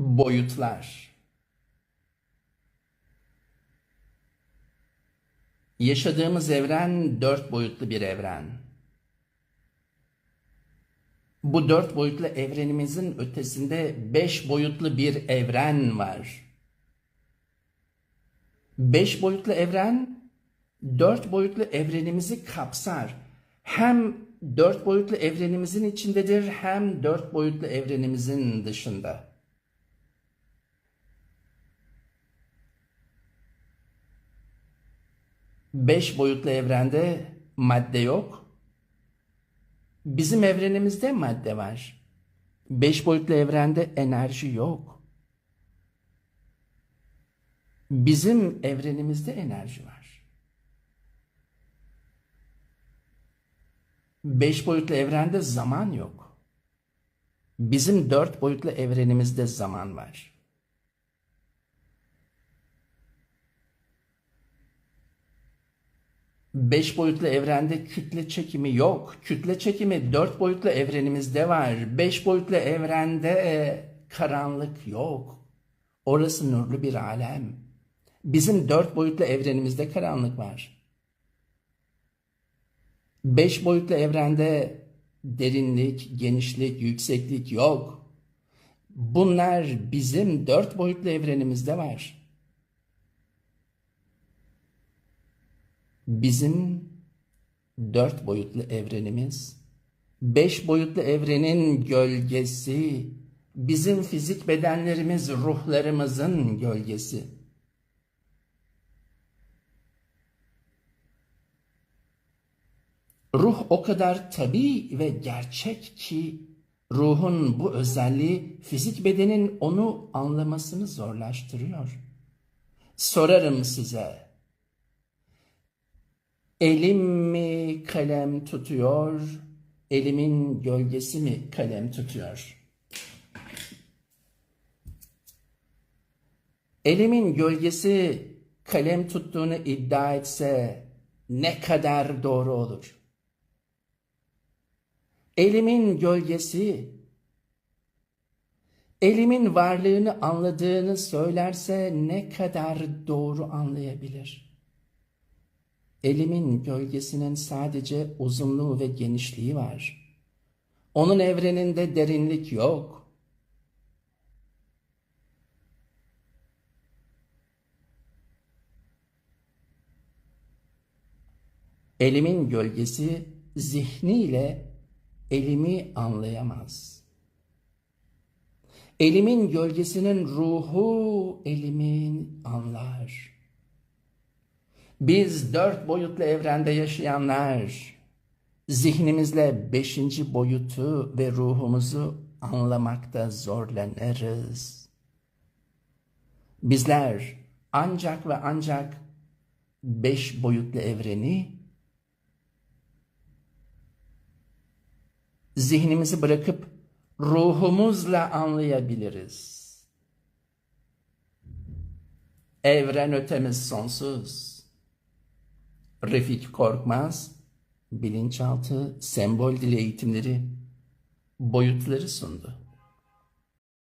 boyutlar. Yaşadığımız evren dört boyutlu bir evren. Bu dört boyutlu evrenimizin ötesinde beş boyutlu bir evren var. Beş boyutlu evren dört boyutlu evrenimizi kapsar. Hem dört boyutlu evrenimizin içindedir hem dört boyutlu evrenimizin dışında. Beş boyutlu evrende madde yok. Bizim evrenimizde madde var. Beş boyutlu evrende enerji yok. Bizim evrenimizde enerji var. Beş boyutlu evrende zaman yok. Bizim dört boyutlu evrenimizde zaman var. Beş boyutlu evrende kütle çekimi yok. Kütle çekimi dört boyutlu evrenimizde var. Beş boyutlu evrende karanlık yok. Orası nurlu bir alem. Bizim dört boyutlu evrenimizde karanlık var. Beş boyutlu evrende derinlik, genişlik, yükseklik yok. Bunlar bizim dört boyutlu evrenimizde var. Bizim dört boyutlu evrenimiz, beş boyutlu evrenin gölgesi, bizim fizik bedenlerimiz ruhlarımızın gölgesi. Ruh o kadar tabi ve gerçek ki ruhun bu özelliği fizik bedenin onu anlamasını zorlaştırıyor. Sorarım size. Elim mi kalem tutuyor, elimin gölgesi mi kalem tutuyor? Elimin gölgesi kalem tuttuğunu iddia etse ne kadar doğru olur? Elimin gölgesi elimin varlığını anladığını söylerse ne kadar doğru anlayabilir? Elimin gölgesinin sadece uzunluğu ve genişliği var. Onun evreninde derinlik yok. Elimin gölgesi zihniyle elimi anlayamaz. Elimin gölgesinin ruhu elimin anlar. Biz dört boyutlu evrende yaşayanlar zihnimizle beşinci boyutu ve ruhumuzu anlamakta zorlanırız. Bizler ancak ve ancak beş boyutlu evreni zihnimizi bırakıp ruhumuzla anlayabiliriz. Evren ötemiz sonsuz. Refik Korkmaz, bilinçaltı sembol dili eğitimleri boyutları sundu.